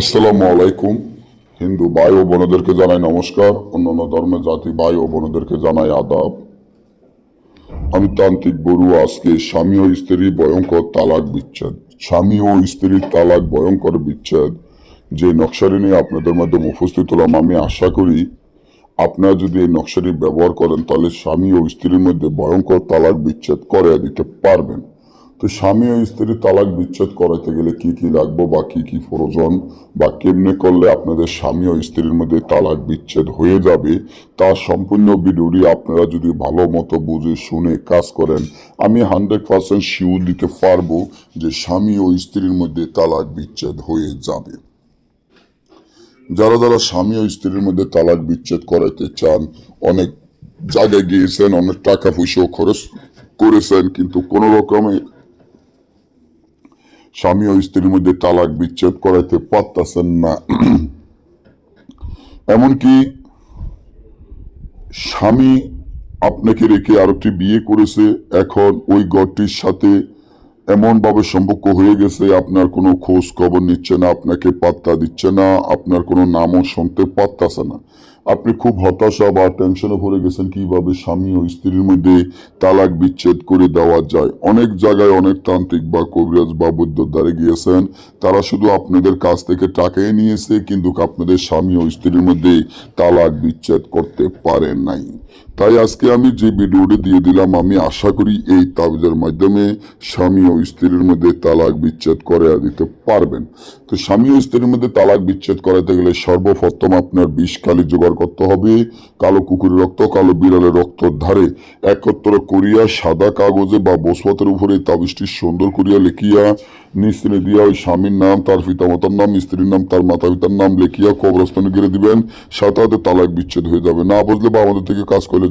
আসসালামু আলাইকুম। হিন্দু ভাই ও বোনদেরকে জানাই নমস্কার। অন্যান্য ধর্মের জাতি ভাই ও বোনদেরকে জানাই আদাব। আমি তান্ত্রিক বড়ু, আজকে স্বামী ও স্ত্রীর ভয়ঙ্কর তালাক বিচ্ছেদ। স্বামী ও স্ত্রীর তালাক ভয়ঙ্কর বিচ্ছেদ। যে নকশারি নিয়ে আপনাদের মাধ্যমে উপস্থিত হলাম, আমি আশা করি আপনারা যদি এই নকশাটি ব্যবহার করেন, তাহলে স্বামী ও স্ত্রীর মধ্যে ভয়ঙ্কর তালাক বিচ্ছেদ করে দিতে পারবেন। তো স্বামী ও স্ত্রী তালাক বিচ্ছেদ করাতে গেলে কি কি লাগবে বা কি কি প্রয়োজন বা কেমনে করলে আপনাদের স্বামী ও স্ত্রীর মধ্যে তালাক বিচ্ছেদ হয়ে যাবে তার সম্পূর্ণ ভিডিওটি আপনারা যদি ভালো মতো বুঝে শুনে কাজ করেন, আমি হান্ড্রেড পার্সেন্ট শিওর দিতে পারব যে স্বামী ও স্ত্রীর মধ্যে তালাক বিচ্ছেদ হয়ে যাবে। যারা যারা স্বামী ও স্ত্রীর মধ্যে তালাক বিচ্ছেদ করাতে চান, অনেক জায়গায় গিয়েছেন, অনেক টাকা পয়সাও খরচ করেছেন, কিন্তু কোনো রকমে স্বামী ও স্ত্রীর মধ্যে তালাক, বিচ্ছেদ করাইতে পারতেছেন না। এমনকি স্বামী আপনাকে রেখে আরেকটি বিয়ে করেছে, এখন ওই ঘরটির সাথে এমনভাবে সম্পর্ক হয়ে গেছে, আপনার কোনো খোঁজ খবর নিচ্ছে না, আপনাকে পাত্তা দিচ্ছে না, আপনার কোনো নামও শুনতে পারতাছে না। আপনি খুব হতাশা বা টেনশনে ভরে গেছেন কীভাবে স্বামী ও স্ত্রীর মধ্যে তালাক বিচ্ছেদ করে দেওয়া যায়। অনেক জায়গায় অনেক তান্ত্রিক বা কবিরাজ বা বৈদ্যর দ্বারে গিয়েছেন। তারা শুধু আপনাদের কাছ থেকে টাকাই নিয়েছে, কিন্তু আপনাদের স্বামী ও স্ত্রীর মধ্যে তালাক বিচ্ছেদ করতে পারেন নাই। তাই আজকে আমি যে ভিডিওটি দিয়ে দিলাম, আমি আশা করি এই তাবিজের মাধ্যমে স্বামী ও স্ত্রীর মধ্যে তালাক বিচ্ছেদ করে দিতে পারবেন। তো স্বামী ও স্ত্রীর মধ্যে তালাক বিচ্ছেদ করাতে গেলে সর্বপ্রথম আপনার বিষ কালি জোগাড় করতে হবে, কালো কুকুরের রক্ত, কালো বিড়ালের রক্ত ধারে একত্র করিয়া সাদা কাগজে বা বসপতের উপরে তাবিজটি সুন্দর করিয়া লিখিয়া নিস্ত্রী দিয়া ওই স্বামীর নাম, তার পিতামাতার নাম, স্ত্রীর নাম, তার মাতা পিতার নাম লিখিয়া কবরস্থানে গেড়ে দিবেন। সাথে তালাক বিচ্ছেদ হয়ে যাবে। না বুঝলে বা আমাদের থেকে কাজ করলে